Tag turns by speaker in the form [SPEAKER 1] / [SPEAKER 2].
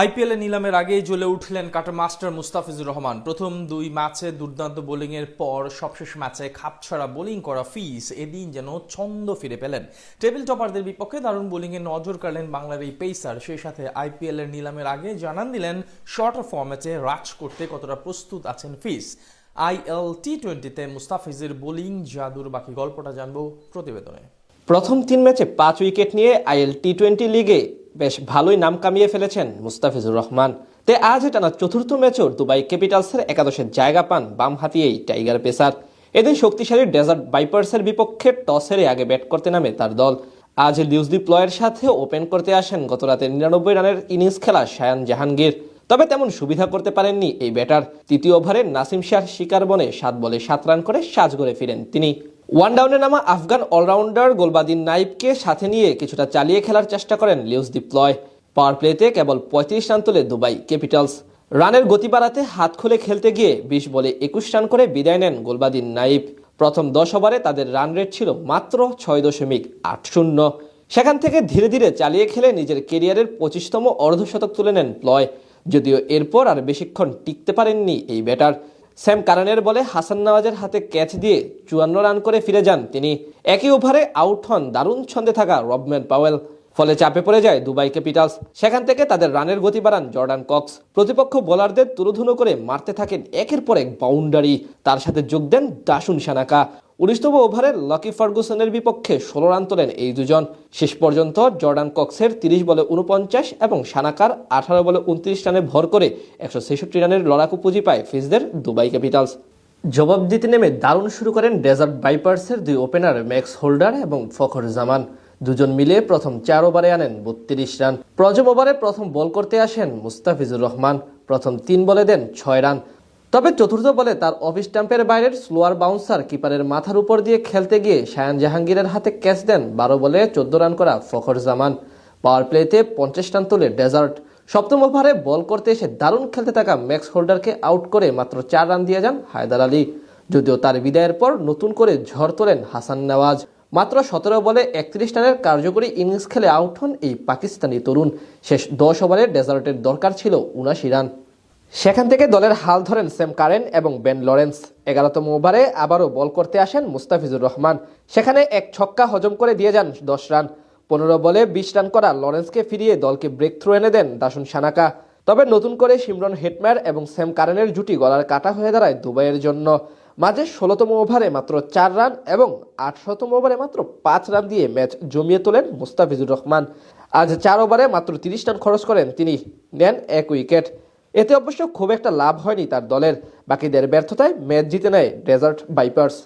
[SPEAKER 1] আইপিএলে নিলামের আগেই জ্বলে উঠলেন কাটা মাস্টার মুস্তাফিজুর রহমান। প্রথম দুই ম্যাচে দুর্দান্ত বোলিংয়ের পর সবশেষ ম্যাচে খাপছাড়া বোলিং করা ফিস এদিন যেন ছন্দ ফিরে পেলেন। টেবিল টপারদের বিপক্ষে দারুণ বোলিংয়ে নজর কাড়লেন বাংলার এই পেসার। সেই সাথে আইপিএল এর নিলামের আগে জানান দিলেন শর্টার ফর্ম্যাটে রাজ করতে কতটা প্রস্তুত আছেন ফিস আইএল টি টোয়েন্টিতে মুস্তাফিজের বোলিং জাদুর বাকি গল্পটা জানব প্রতিবেদনে।
[SPEAKER 2] প্রথম তিন ম্যাচে পাঁচ উইকেট নিয়ে আইএল টি টোয়েন্টি লিগে বেশ ভালোই নাম কামিয়ে ফেলেছেন মুস্তাফিজুর রহমান। তে আজ টানা চতুর্থ ম্যাচও দুবাই ক্যাপিটালসের একাদশের জায়গা পান বাম হাতিয়েই টাইগার পেসার। এদিন শক্তিশালী ডেজার্ট বাইপার্সের বিপক্ষে টস হেরে আগে ব্যাট করতে নামে তার দল। আজ লিউজদি প্লয়ের সাথে ওপেন করতে আসেন গতরাতে নিরানব্বই রানের ইনিংস খেলা শায়ান জাহাঙ্গীর। তবে তেমন সুবিধা করতে পারেননি এই ব্যাটার। তৃতীয় ওভারে নাসিম শাহ শিকার বনে সাত বলে সাত রান করে সাজগড়ে ফিরেন তিনি। ওয়ান ডাউনে নামা আফগান অলরাউন্ডার গোলবাদিন নাইবকে সাথে নিয়ে কিছুটা চালিয়ে খেলার চেষ্টা করেন লিউজদীপ প্লয় পাওয়ার প্লেতে কেবল পঁয়ত্রিশ রান তোলে দুবাই ক্যাপিটালস। রানের গতি বাড়াতে হাত খুলে খেলতে গিয়ে বিশ বলে একুশ রান করে বিদায় নেন গোলবাদিন নাইব। প্রথম দশ ওভারে তাদের রান রেট ছিল মাত্র ছয় দশমিক আট শূন্য। সেখান থেকে ধীরে ধীরে চালিয়ে খেলে নিজের কেরিয়ারের পঁচিশতম অর্ধশতক তুলে নেন প্লয়। যদিও এরপর আর বেশিক্ষণ টিকতে পারেননি এই ব্যাটার। স্যাম কারানের বলে হাসান নওয়াজের হাতে ক্যাচ দিয়ে চুয়ান্ন রান করে ফিরে যান তিনি। একই ওভারে আউট হন দারুণ ছন্দে থাকা রবম্যান পাওয়েল। ফলে চাপে পড়ে যায় দুবাই ক্যাপিটালস। সেখান থেকে তাদের রানের গতি বাড়ান জর্ডান কক্স। প্রতিপক্ষ বোলারদের তুরুধুনো করে মারতে থাকেন একের পর এক বাউন্ডারি। তার সাথে যোগ দেন দাসুন সানাকা। উনিশতম ওভারে লকি ফার্গুসনের বিপক্ষে ষোলো রান তোলেন এই দুজন। শেষ পর্যন্ত জর্ডান কক্সের তিরিশ বলে উনপঞ্চাশ এবং সানাকার আঠারো বলে উনত্রিশ রানে ভর করে একশো ছেষট্টি রানের লড়াকু পুঁজি পায় ফিজদের দুবাই ক্যাপিটালস। জবাব দিতে নেমে দারুণ শুরু করেন ডেজার্ট বাইপার্সের দুই ওপেনার ম্যাক্স হোল্ডার এবং ফখর জামান। দুজন মিলে প্রথম চার ওভারে আনেন বত্রিশ রান। প্রথম ওভারে প্রথম বল করতে আসেন মুস্তাফিজুর রহমান। প্রথম তিন বলে দেন ছয় রান। তবে চতুর্থ বলে তার অফ স্টাম্পের বাইরের স্লোয়ার বাউন্সার কিপারের মাথার উপর দিয়ে খেলতে গিয়ে শায়ান জাহাঙ্গীরের হাতে ক্যাচ দেন বারো বলে চোদ্দ রান করা ফখর জামান পাওয়ার প্লেতে পঞ্চাশ রান তোলে ডেজার্ট। সপ্তম ওভারে বল করতে এসে দারুণ খেলতে থাকা ম্যাক্স হোল্ডারকে আউট করে মাত্র চার রান দিয়ে যান হায়দার আলী। যদিও তার বিদায়ের পর নতুন করে ঝড় তোলেন হাসান নেওয়াজ। মাত্র সতেরো বলে একত্রিশ রানের কার্যকরী ইনিংস খেলে আউট হন এই পাকিস্তানি তরুণ। শেষ দশ ওভারে ডেজার্টের দরকার ছিল উনাশি রান। সেখান থেকে দলের হাল ধরেন সেম কারেন এবং বেন লরেন্স। এগারোতম ওভারে আবারও বল করতে আসেন মুস্তাফিজুর রহমান। সেখানে এক ছক্কা হজম করে দিয়ে যান দশ রান। পনেরো বলে বিশ রান করা লরেন্সকে ফিরিয়ে দলকে ব্রেক থ্রু এনে দেন দাসুন সানাকা। তবে নতুন করে সিমরন হেটম্যার এবং স্যাম কারেনের জুটি গলার কাটা হয়ে দাঁড়ায় দুবাইয়ের জন্য। মাঝে ষোলোতম ওভারে মাত্র চার রান এবং আঠারোতম ওভারে মাত্র পাঁচ রান দিয়ে ম্যাচ জমিয়ে তোলেন মুস্তাফিজুর রহমান। আজ চার ওভারে মাত্র তিরিশ রান খরচ করেন তিনি। নেন এক উইকেট। এতে অবশ্য খুব একটা লাভ হয়নি তার দলের। বাকিদের ব্যর্থতায় ম্যাচ জিতে নেয় ডেজার্ট বাইপার্স।